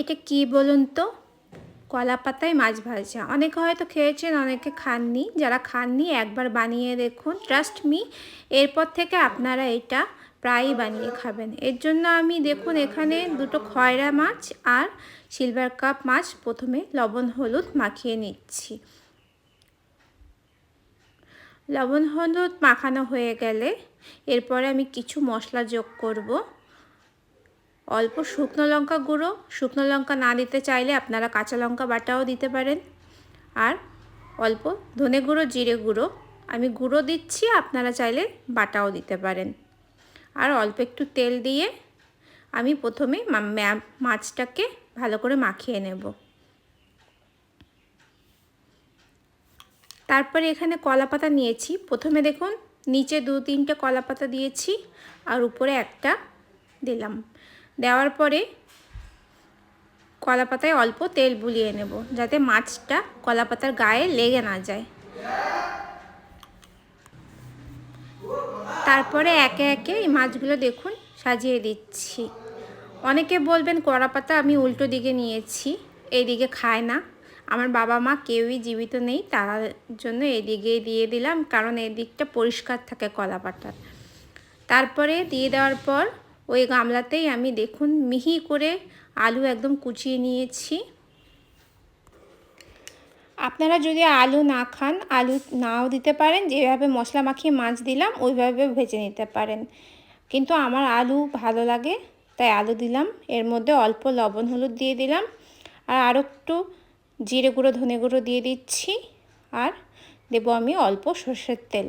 এটা কি বলুন তো? কলা পাতায় মাছ ভাজা। অনেকে হয়তো খেয়েছেন, অনেকে খাননি। যারা খাননি, একবার বানিয়ে দেখুন। ট্রাস্ট মি এরপর থেকে আপনারা এটা প্রায়ই বানিয়ে খাবেন। এর জন্য আমি দেখুন, এখানে দুটো খয়রা মাছ আর সিলভার কাপ মাছ। প্রথমে লবণ, হলুদ মাখিয়ে নিচ্ছি। লবণ, হলুদ মাখানো হয়ে গেলে এরপরে আমি কিছু মশলা যোগ করব। অল্প শুকনো লঙ্কা গুঁড়ো। শুকনো লঙ্কা না দিতে চাইলে আপনারা কাঁচা লঙ্কা বাটাও দিতে পারেন। আর অল্প ধনে গুঁড়ো, জিরে গুঁড়ো। আমি গুঁড়ো দিচ্ছি, আপনারা চাইলে বাটাও দিতে পারেন। আর অল্প একটু তেল দিয়ে আমি প্রথমে মাছটাকে ভালো করে মাখিয়ে নেব। তারপরে এখানে কলা পাতা নিয়েছি। প্রথমে দেখুন, নিচে দু তিনটে কলা পাতা দিয়েছি। আর উপরে একটা দিলাম। দেওয়ার পরে কলা পাতায় অল্প তেল বুলিয়ে নেব, যাতে মাছটা কলা পাতার গায়ে লেগে না যায়। তারপরে একে একে এই মাছগুলো দেখুন, সাজিয়ে দিচ্ছি। অনেকে বলবেন কড়া পাতা আমি উল্টো দিকে নিয়েছি এই দিকে খায় না। আমার বাবা মা কেউই জীবিত নেই, তার জন্য এদিকে দিয়ে দিলাম, কারণ এদিকটা পরিষ্কার থাকে কলা পাতার তারপরে দিয়ে দেওয়ার পর ওই গামলাতেই আমি দেখুন মিহি করে আলু একদম কুচিয়ে নিয়েছি। আপনারা যদি আলু না খান, আলু নাও দিতে পারেন, যেভাবে মশলা মাখিয়ে মাছ দিলাম, ওইভাবে ভেজে নিতে পারেন। কিন্তু আমার আলু ভালো লাগে, তাই আলু দিলাম। এর মধ্যে অল্প লবণ হলুদ দিয়ে দিলাম, আর আরও একটু জিরে গুঁড়ো, ধনে গুঁড়ো দিয়ে দিচ্ছি, আর দেবো আমি অল্প সর্ষের তেল।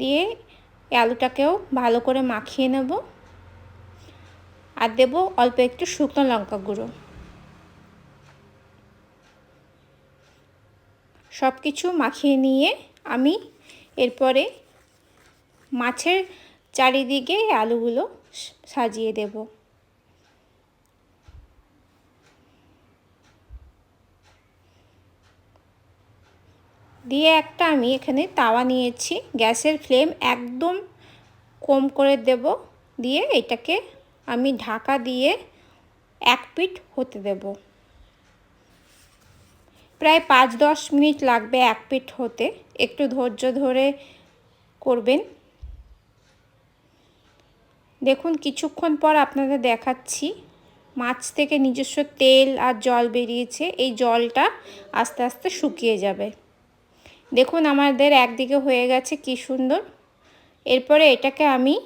দিয়ে আলুটাকেও ভালো করে মাখিয়ে নেব। আর দেবো অল্প একটু শুকনো লঙ্কা গুঁড়ো। সব কিছু মাখিয়ে নিয়ে আমি এরপরে মাছের চারিদিকে আলুগুলো সাজিয়ে দেব। দিয়ে একটা আমি এখানে তাওয়া নিয়েছি, গ্যাসের ফ্লেম একদম কম করে দেব, দিয়ে এটাকে আমি ঢাকা দিয়ে এক পিঠ হতে দেব। প্রায় পাঁচ দশ মিনিট লাগবে এক পিঠ হতে। একটু ধৈর্য ধরে করবেন। দেখুন, কিছুক্ষণ পর আপনাদের দেখাচ্ছি। মাছ থেকে নিজস্ব তেল আর জল বেরিয়েছে। এই জলটা আস্তে আস্তে শুকিয়ে যাবে। দেখুন, আমাদের একদিকে হয়ে গেছে কি সুন্দর। এরপরে এটাকে আমি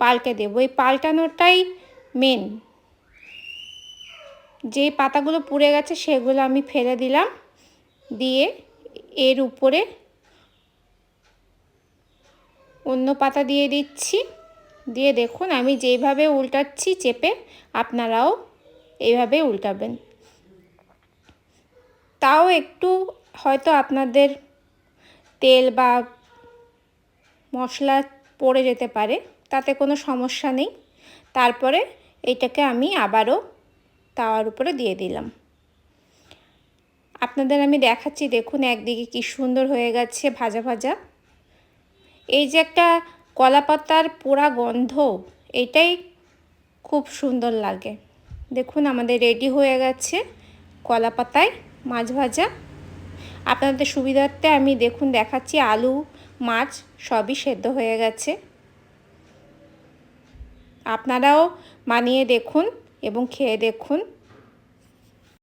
পাল্টে দেবো। এই পাল্টানোটাই মেন যে পাতাগুলো পুড়ে গেছে সেগুলো আমি ফেলে দিলাম। দিয়ে এর উপরে অন্য পাতা দিয়ে দিচ্ছি। দিয়ে দেখুন, আমি যেইভাবে উল্টাচ্ছি চেপে আপনারাও এইভাবে উল্টাবেন। তাও একটু হয়তো আপনাদের তেল বা মশলা পড়ে যেতে পারে, তাতে কোনো সমস্যা নেই। তারপরে এইটাকে আমি আবারও তাওয়ার উপরে দিয়ে দিলাম। আপনাদের আমি দেখাচ্ছি, দেখুন একদিকে কি সুন্দর হয়ে গেছে ভাজা ভাজা। এই যে একটা কলা পাতার পোড়া গন্ধ, এটাই খুব সুন্দর লাগে। দেখুন আমাদের রেডি হয়ে গেছে কলা পাতায় মাছ ভাজা। আপনাদের সুবিধার্থে আমি দেখুন দেখাচ্ছি আলু মাছ সবই সেদ্ধ হয়ে গেছে। আপনারাও মানিয়ে দেখুন এবং খেয়ে দেখুন।